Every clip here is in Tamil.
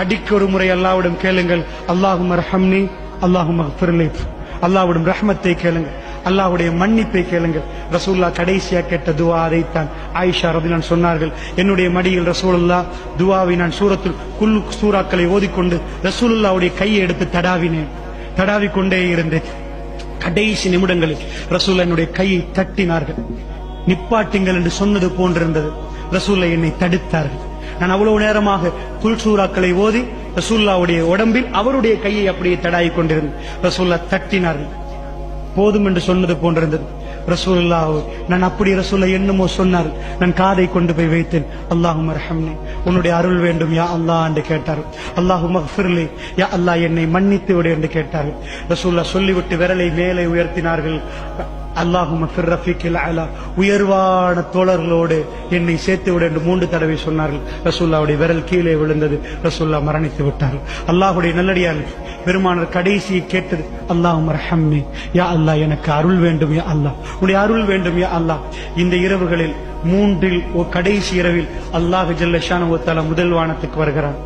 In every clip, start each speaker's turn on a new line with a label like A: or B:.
A: அடிக்க ஒரு முறை அல்லாவிடம் கேளுங்கள். அல்லாஹும் ரஹம்னி அல்லாஹும் அல்லாவிடம் அல்லாஹ்விடம் ரஹ்மத்தை கேளுங்கள். அல்லாஹுடைய மன்னிப்பை கேளுங்கள். ரசூல்லா கடைசியா கேட்ட துவா அதைத்தான் ஆயிஷா ரதிலான் சொன்னார்கள். என்னுடைய மடியில் ரசூலுல்லா துவாவை நான் சூரத்தில் குல் சூறாக்களை ஓதிக்கொண்டு ரசூலுல்லாவுடைய கையை எடுத்து தடாவினேன். தடாவி கொண்டே இருந்தேன். கடைசி நிமிடங்களில் ரசூல்லா என்னுடைய கையை தட்டினார்கள். நிப்பாட்டுங்கள் என்று சொன்னது போன்றிருந்தது. ரசூல்லா என்னை தடுத்தார்கள். நான் அவ்வளவு நேரமாக குல்சூராக்களை ஓதி ரசூல்லாவுடைய உடம்பில் அவருடைய கையை அப்படியே தடாவிக் கொண்டிருந்தது. ரசூல்லா தட்டினார்கள். போதும் என்று சொன்னது போன்றிருந்தது. ரசூல்லா நான் அப்படி ரசூல்லா என்னமோ சொன்னார். நான் காதை கொண்டு போய் வைத்தேன். அல்லாஹும் ரஹம்னி உன்னுடைய அருள் வேண்டும் யா அல்லாஹ் என்று கேட்டார் அல்லாஹு மஃபிர்லி யா அல்லாஹ் என்னை மன்னித்து விடு என்று கேட்டார்கள். ரசூல்லா சொல்லிவிட்டு விரலை மேலே உயர்த்தினார்கள். அல்லாஹும் அலா. உயர்வான தோழர்களோடு என்னை சேர்த்து விட என்று மூன்று தடவை சொன்னார்கள். ரசூல்லாவுடைய விரல் கீழே விழுந்தது. ரசூல்லா மரணித்து விட்டார்கள். அல்லாஹுடைய நல்லடியார்கள் பெருமானர் கடைசியை கேட்டது அல்லாஹும் ரஹம்னி யா அல்லாஹ் எனக்கு அருள் வேண்டும் யா அல்லாஹ். உன்னுடைய அருள் வேண்டும் யா அல்லாஹ். இந்த இரவுகளில் மூன்றில் ஓ கடைசி இரவில் அல்லாஹ் ஜல்லஷான ஒத்தால முதல் வானத்துக்கு வருகிறான்.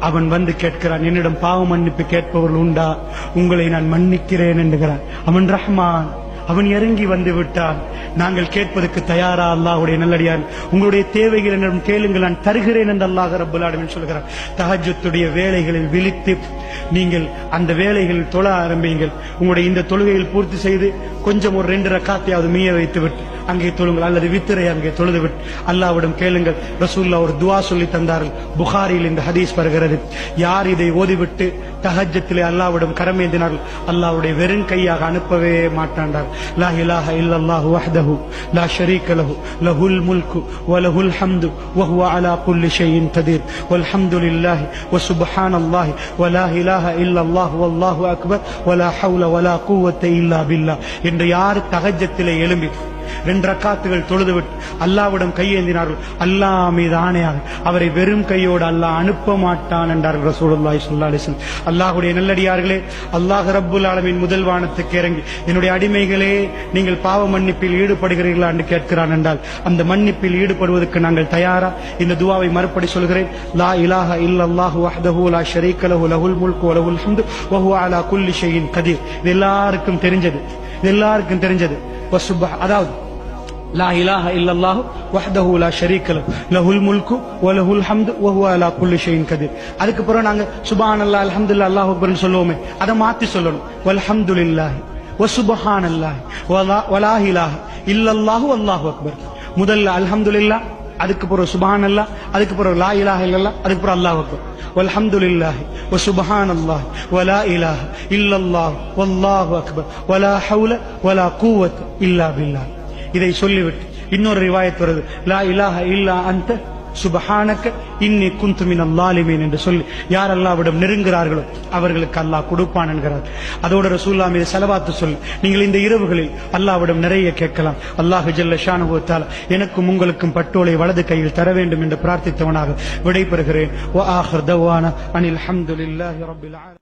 A: அவன் வந்து கேட்கிறான் என்னிடம் பாவ மன்னிப்பு கேட்பவர்கள் உண்டா? உங்களை நான் மன்னிக்கிறேன் என்கிறான். அவன் ரஹ்மான் அவன் இறங்கி வந்து விட்டான். நாங்கள் கேட்பதற்கு தயாரா? அல்லாஹுடைய நல்லடியான் உங்களுடைய தேவைகள் என்னிடம் கேளுங்கள் நான் தருகிறேன் என்று அல்லாஹ் ரப்பல் ஆலமீன் சொல்கிறான் தஹஜ்ஜுடைய வேலைகளில் விழித்து நீங்கள் அந்த வேலைகளில் தொழ ஆரம்பியுங்கள். உங்களுடைய இந்த தொழுகையில் பூர்த்தி செய்து கொஞ்சம் ஒரு ரெண்டு ரக்காத்தையாவது மீய வைத்து விட்டு அங்கே தொழுங்கள் அல்லது வித்திரை அங்கே தொழுது அல்லாவிடம் கேளுங்கள். ரசூல்லா ஒரு துவா சொல்லி தந்தார்கள். புகாரியில் இந்த ஹதீஸ் வருகிறது. யார் இதை ஓதிவிட்டு தஹஜத்திலே அல்லாவிடம் கரமேந்தினார்கள்? அல்லாவுடைய வெறும் கையாக அனுப்பவே மாட்டாண்டார். லா இலாஹ இல்லல்லாஹு வஹ்தஹு லா ஷரீக லஹு லஹுல் முல்கு வலஹுல் ஹம்து வஹுவ அலா குல்லி ஷையின் ததீர் வல்ஹம்துலில்லாஹி வசுப்ஹானல்லாஹி வலா இலாஹ இல்லல்லாஹு வல்லாஹு அக்பர் வலா ஹவுல வலா கூவத்தை இல்லா பில்லா. என்று யார் தகஜத்திலே எழும்பி ரெண்டு ரக்காத்துகள் தொழுதுவிட்டு அல்லாவிடம் கையேந்தினார்கள். அல்லாஹ் மீது ஆணையாக அவரை வெறும் கையோடு அல்லாஹ் அனுப்ப மாட்டான் என்றார்கள் ரசூலுல்லாய் ஸல்லல்லாஹு அலிசன் அல்லாஹுடைய நல்லடியார்களே அல்லாஹ் ரப்புல் ஆலமின் முதல் வானத்துக்கு இறங்கி என்னுடைய அடிமைகளே நீங்கள் பாவ மன்னிப்பில் ஈடுபடுகிறீர்களா என்று கேட்கிறான் என்றால் அந்த மன்னிப்பில் ஈடுபடுவதற்கு நாங்கள் தயாரா? இந்த துவாவை மறுபடி சொல்கிறேன். லா இலாஹ இல்லல்லாஹு வஹ்தஹு லா ஷரீக லஹு லஹுல் முல்கு வ லஹுல் ஹம்து வ ஹுவ அலா குல்லி ஷைஇன் கதீர். இது எல்லாருக்கும் தெரிஞ்சது. இது எல்லாருக்கும் தெரிஞ்சது. வசுபஹ் அதாவது லா இலாஹ இல்லல்லாஹு வஹ்தஹு லா ஷரீக லஹு லஹுல் முல்கு வ லஹுல் ஹம்து வ ஹுவ அலா குல்லி ஷைஇன் கதீர் அதுக்கு பிறகு நாங்க சுப்ஹானல்லாஹ் அல்ஹம்துலில்லாஹ் அல்லாஹு அக்பர்னு சொல்லுவோமே அதை மாத்தி சொல்லணும் வல்ஹம்துலில்லாஹ் வ சுப்ஹானல்லாஹ் வலா இலாஹ இல்லல்லாஹு அல்லாஹு அக்பர் முதல்ல அல்ஹம்துலில்லாஹ் அதுக்கு பிறகு சுபான் அல்லா அதுக்கு பிறகு லா இலாஹ இல்லல்லா அதுக்கு பிறகு அல்லாஹ் அக்பர். வல்ஹம்து இல்லாஹி ஒ சுபஹான் அல்லாஹ் வலா இலாஹ இல்லல்லாஹ் வல்லாஹ் அக்பர். வலா ஹவுல வலா கூவத் இல்லா பில்லா இதை சொல்லிவிட்டு இன்னொரு ரிவாயத் வருது. லா இலாஹ இல்லா அந்த சுபஹானக்க இன்னி குந்து மினல் லாலிமீன் என்று சொல்லி யார் அல்லாவிடம் நெருங்குகிறார்களோ அவர்களுக்கு அல்லாஹ் கொடுப்பான் என்கிறார். அதோட ரசூல்லா மீது செலவாத்து சொல்லி நீங்கள் இந்த இரவுகளில் அல்லாவிடம் நிறைய கேட்கலாம். அல்லாஹ் ஜல்ல ஷானுவத்தால் எனக்கும் உங்களுக்கும் பட்டோலை வலது கையில் தர வேண்டும் என்று பிரார்த்தித்தவனாக விடைபெறுகிறேன். அனில் அஹமதுல்லாஹி ரபில்